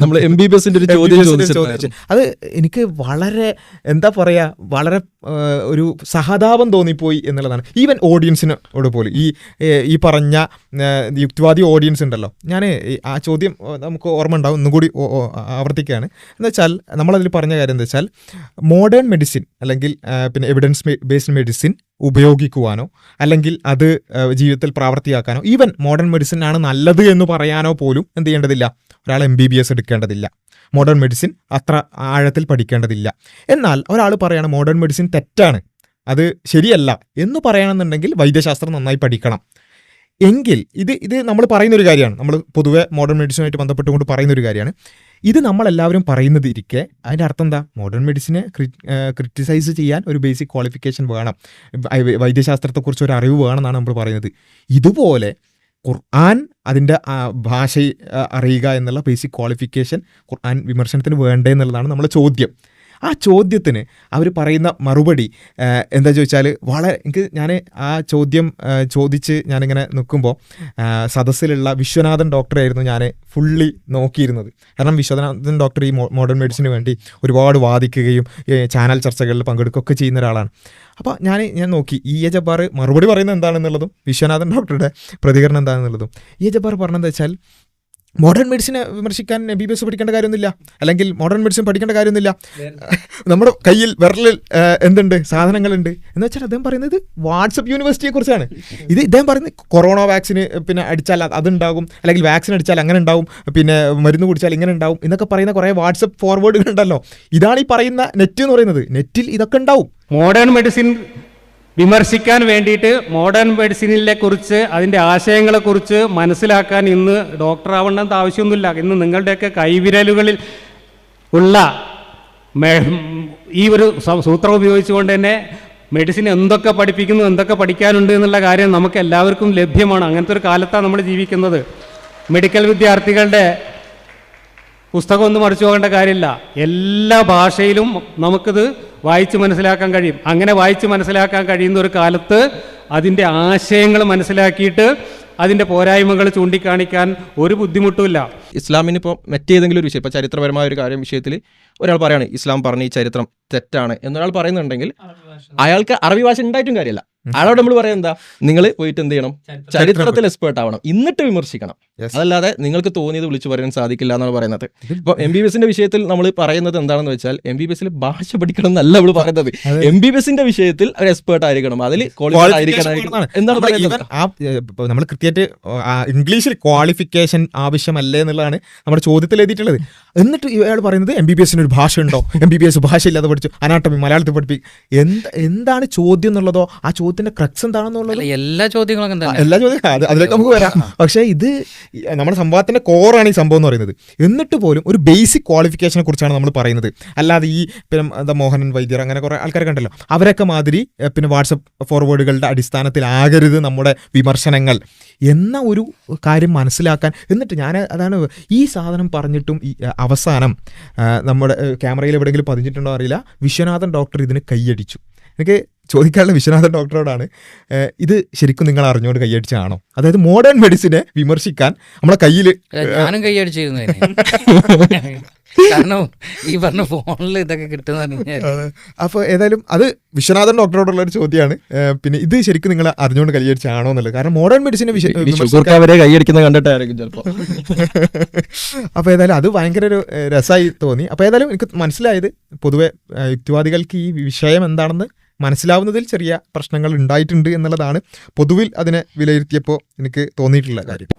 നമ്മൾ M B B എസിന്റെ ഒരു ചോദ്യം ചോദിച്ചു. അത് എനിക്ക് വളരെ എന്താ പറയാ വളരെ ഒരു സഹതാപം തോന്നിപ്പോയി എന്നുള്ളതാണ്. ഈവൻ ഓഡിയൻസിനോട് പോലും. ഈ ഈ പറഞ്ഞ യുക്തിവാദി ഓഡിയൻസ് ഉണ്ടല്ലോ. ഞാൻ ആ ചോദ്യം നമുക്ക് ഓർമ്മ ഉണ്ടാവും. ഒന്നും കൂടി ഓ- ഓ- ആവർത്തിക്കുകയാണ്. എന്ന് വെച്ചാൽ നമ്മളതിൽ പറഞ്ഞ കാര്യം എന്താ വെച്ചാൽ മോഡേൺ മെഡിസിൻ അല്ലെങ്കിൽ പിന്നെ എവിഡൻസ് ബേസ്ഡ് മെഡിസിൻ ഉപയോഗിക്കുവാനോ അല്ലെങ്കിൽ അത് ജീവിതത്തിൽ പ്രാവർത്തിയാക്കാനോ ഈവൻ മോഡേൺ മെഡിസിൻ ആണ് നല്ലത് എന്ന് പറയാനോ പോലും എന്ത് ചെയ്യേണ്ടതില്ല. ഒരാൾ എം ബി ബി എസ് എടുക്കേണ്ടതില്ല. മോഡേൺ മെഡിസിൻ അത്ര ആഴത്തിൽ പഠിക്കേണ്ടതില്ല. എന്നാൽ ഒരാൾ പറയാണ് മോഡേൺ മെഡിസിൻ തെറ്റാണ്. അത് ശരിയല്ല എന്ന് പറയണമെന്നുണ്ടെങ്കിൽ വൈദ്യശാസ്ത്രം നന്നായി പഠിക്കണം. എങ്കിൽ ഇത് ഇത് നമ്മൾ പറയുന്നൊരു കാര്യമാണ്. നമ്മൾ പൊതുവെ മോഡേൺ മെഡിസിനുമായിട്ട് ബന്ധപ്പെട്ടുകൊണ്ട് പറയുന്നൊരു കാര്യമാണ്. ഇത് നമ്മളെല്ലാവരും പറയുന്നത് ഇരിക്കെ അതിന്റെ അർത്ഥം എന്താ മോഡേൺ മെഡിസിനെ ക്രിറ്റിസൈസ് ചെയ്യാൻ ഒരു ബേസിക് ക്വാളിഫിക്കേഷൻ വേണം. വൈദ്യശാസ്ത്രത്തെക്കുറിച്ച് ഒരു അറിവ് വേണമെന്നാണ് നമ്മൾ പറയുന്നത്. ഇതുപോലെ ഖുർആൻ അതിന്റെ ഭാഷ അറിയുക എന്നുള്ള ബേസിക് ക്വാളിഫിക്കേഷൻ ഖുർആൻ വിമർശനത്തിന് വേണ്ടേ എന്നുള്ളതാണ് നമ്മുടെ ചോദ്യം. ആ ചോദ്യത്തിന് അവർ പറയുന്ന മറുപടി എന്താ ചോദിച്ചാൽ വളരെ എനിക്ക് ഞാൻ ആ ചോദ്യം ചോദിച്ച് ഞാനിങ്ങനെ നിൽക്കുമ്പോൾ സദസ്സിലുള്ള വിശ്വനാഥൻ ഡോക്ടറായിരുന്നു ഞാൻ ഫുള്ളി നോക്കിയിരുന്നത്. കാരണം വിശ്വനാഥൻ ഡോക്ടർ ഈ മോഡേൺ മെഡിസിന് വേണ്ടി ഒരുപാട് വാദിക്കുകയും ചാനൽ ചർച്ചകളിൽ പങ്കെടുക്കുകയൊക്കെ ചെയ്യുന്ന ഒരാളാണ് അപ്പോൾ ഞാൻ ഞാൻ നോക്കി ഇ. എ. ജബ്ബാർ മറുപടി പറയുന്നത് എന്താണെന്നുള്ളതും വിശ്വനാഥൻ ഡോക്ടറുടെ പ്രതികരണം എന്താണെന്നുള്ളതും. ഇ. എ. ജബ്ബാർ പറഞ്ഞതെന്ന് വെച്ചാൽ മോഡേൺ മെഡിസിനെ വിമർശിക്കാൻ എം ബി ബി എസ് പഠിക്കേണ്ട കാര്യമൊന്നുമില്ല. അല്ലെങ്കിൽ മോഡേൺ മെഡിസിൻ പഠിക്കേണ്ട കാര്യമൊന്നുമില്ല. നമ്മുടെ കയ്യിൽ വിരലിൽ എന്തുണ്ട്? സാധനങ്ങളുണ്ട്. എന്ന് വെച്ചാൽ അദ്ദേഹം പറയുന്നത് വാട്സപ്പ് യൂണിവേഴ്സിറ്റിയെ കുറിച്ചാണ്. ഇത് ഇദ്ദേഹം പറയുന്നത് കൊറോണ വാക്സിന് പിന്നെ അടിച്ചാൽ അതുണ്ടാകും. അല്ലെങ്കിൽ വാക്സിൻ അടിച്ചാൽ അങ്ങനെ ഉണ്ടാവും. പിന്നെ മരുന്ന് കുടിച്ചാൽ ഇങ്ങനെ ഉണ്ടാവും. എന്നൊക്കെ പറയുന്ന കുറേ വാട്സപ്പ് ഫോർവേഡുകൾ ഉണ്ടല്ലോ. ഇതാണ് ഈ പറയുന്ന നെറ്റ് എന്ന് പറയുന്നത്. നെറ്റിൽ ഇതൊക്കെ ഉണ്ടാവും. മോഡേൺ മെഡിസിൻ വിമർശിക്കാൻ വേണ്ടിയിട്ട് മോഡേൺ മെഡിസിനിലെ കുറിച്ച് അതിന്റെ ആശയങ്ങളെക്കുറിച്ച് മനസ്സിലാക്കാൻ ഇന്ന് ഡോക്ടർ ആവേണ്ടത് ആവശ്യമൊന്നുമില്ല. ഇന്ന് നിങ്ങളുടെയൊക്കെ കൈവിരലുകളിൽ ഉള്ള ഈ ഒരു സൂത്രം ഉപയോഗിച്ചുകൊണ്ട് തന്നെ മെഡിസിൻ എന്തൊക്കെ പഠിപ്പിക്കുന്നു എന്തൊക്കെ പഠിക്കാനുണ്ട് എന്നുള്ള കാര്യം നമുക്ക് എല്ലാവർക്കും ലഭ്യമാണ്. അങ്ങനത്തെ ഒരു കാലത്താണ് നമ്മൾ ജീവിക്കുന്നത്. മെഡിക്കൽ വിദ്യാർത്ഥികളുടെ പുസ്തകമൊന്നും മറിച്ചു പോകേണ്ട കാര്യമില്ല. എല്ലാ ഭാഷയിലും നമുക്കിത് വായിച്ച് മനസ്സിലാക്കാൻ കഴിയും. അങ്ങനെ വായിച്ച് മനസ്സിലാക്കാൻ കഴിയുന്ന ഒരു കാലത്ത് അതിന്റെ ആശയങ്ങൾ മനസ്സിലാക്കിയിട്ട് അതിന്റെ പോരായ്മകൾ ചൂണ്ടിക്കാണിക്കാൻ ഒരു ബുദ്ധിമുട്ടുമില്ല ഇസ്ലാമിന് ഇപ്പോൾ മറ്റേതെങ്കിലും ഒരു വിഷയം ഇപ്പോൾ ചരിത്രപരമായ ഒരു കാര്യം വിഷയത്തിൽ ഒരാൾ പറയാണ് ഇസ്ലാം പറഞ്ഞ ഈ ചരിത്രം തെറ്റാണ് എന്നൊരാൾ പറയുന്നുണ്ടെങ്കിൽ അയാൾക്ക് അറബി ഭാഷ ഉണ്ടായിട്ടും കാര്യമല്ല. അയാളോട് നമ്മൾ പറയാം എന്താ? നിങ്ങൾ പോയിട്ട് എന്ത് ചെയ്യണം? ചരിത്രത്തിൽ എക്സ്പേർട്ട് ആവണം. എന്നിട്ട് വിമർശിക്കണം. അതല്ലാതെ നിങ്ങൾക്ക് തോന്നിയത് വിളിച്ചു പറയാൻ സാധിക്കില്ല എന്നാണ് പറയുന്നത്. ഇപ്പൊ എം ബി ബി എസിന്റെ വിഷയത്തിൽ നമ്മൾ പറയുന്നത് എന്താണെന്ന് വെച്ചാൽ എം ബി ബി എസിൽ ഭാഷ പഠിക്കണം എന്നല്ല നമ്മൾ പറയുന്നത് എം ബി ബി എസിന്റെ വിഷയത്തിൽ ഒരു എക്സ്പേർട്ട് ആയിരിക്കണം. അതിൽ ക്വാളിഫൈഡ് ആയിരിക്കണം നമ്മൾ പറയുന്നത്? നമ്മൾ കൃത്യമായിട്ട് ഇംഗ്ലീഷിൽ ക്വാളിഫിക്കേഷൻ ആവശ്യമല്ല എന്നുള്ളതാണ് നമ്മുടെ ചോദ്യത്തിൽ എഴുതിയിട്ടുള്ളത്. എന്നിട്ട് ഇയാൾ പറയുന്നത് എം ബി ബി എസിന് ഒരു ഭാഷ ഉണ്ടോ എം ബി ബി എസ് ഭാഷ ഇല്ലാതെ പഠിച്ചു. അനാട്ടമി മലയാളത്തിൽ പഠിപ്പിക്കും എന്ത് എന്താണ് ചോദ്യം എന്നുള്ളതോ ആ ചോദ്യത്തിന്റെ ക്രക്സ് എന്താണെന്നുള്ളത്? എല്ലാ ചോദ്യങ്ങളും എല്ലാ ചോദ്യങ്ങളും അതിലേക്ക് നമുക്ക് വരാം. പക്ഷേ ഇത് നമ്മുടെ സംഭവത്തിന്റെ കോറാണ് ഈ സംഭവം എന്ന് പറയുന്നത്. എന്നിട്ട് പോലും ഒരു ബേസിക് ക്വാളിഫിക്കേഷനെ കുറിച്ചാണ് നമ്മൾ പറയുന്നത്. അല്ലാതെ ഈ പിന്നെ എന്താ മോഹനൻ വൈദ്യർ അങ്ങനെ കുറേ ആൾക്കാർ കണ്ടല്ലോ അവരൊക്കെ മാതിരി പിന്നെ വാട്സപ്പ് ഫോർവേഡുകളുടെ അടിസ്ഥാനത്തിലാകരുത് നമ്മുടെ വിമർശനങ്ങൾ. എന്ന ഒരു കാര്യം മനസ്സിലാക്കാൻ എന്നിട്ട് ഞാൻ അതാണ് ഈ സാധനം പറഞ്ഞിട്ടും ഈ അവസാനം നമ്മുടെ ക്യാമറയിൽ എവിടെയെങ്കിലും പതിഞ്ഞിട്ടുണ്ടോ അറിയില്ല. വിശ്വനാഥൻ ഡോക്ടർ ഇതിന് കൈയടിച്ചു. എനിക്ക് ചോദിക്കാനുള്ള വിശ്വനാഥൻ ഡോക്ടറോടാണ്. ഇത് ശരിക്കും നിങ്ങൾ അറിഞ്ഞുകൊണ്ട് കൈയടിച്ചതാണോ? അതായത് മോഡേൺ മെഡിസിനെ വിമർശിക്കാൻ നമ്മളെ കയ്യിൽ ഞാനും കൈയടിച്ചിരുന്നു. കാരണം ഈ പറഞ്ഞ ഫോണിൽ ഇതൊക്കെ കിട്ടുന്ന അപ്പോൾ ഏതായാലും അത് വിശ്വനാഥൻ ഡോക്ടറോടുള്ള ഒരു ചോദ്യമാണ് പിന്നെ ഇത് ശരിക്കും നിങ്ങൾ അറിഞ്ഞുകൊണ്ട് കൈയടിച്ചാണോ എന്നുള്ളത്. കാരണം മോഡേൺ മെഡിസിനെ അവരെ കൈയടിക്കുന്നത് കണ്ടിട്ടായിരിക്കും ചിലപ്പോൾ അപ്പോൾ ഏതായാലും അത് ഭയങ്കര ഒരു രസമായി തോന്നി. അപ്പോൾ ഏതായാലും എനിക്ക് മനസ്സിലായത് പൊതുവെ യുക്തിവാദികൾക്ക് ഈ വിഷയം എന്താണെന്ന് മനസ്സിലാവുന്നതിൽ ചെറിയ പ്രശ്നങ്ങൾ ഉണ്ടായിട്ടുണ്ട് എന്നുള്ളതാണ് പൊതുവിൽ അതിനെ വിലയിരുത്തിയപ്പോൾ എനിക്ക് തോന്നിയിട്ടുള്ള കാര്യം.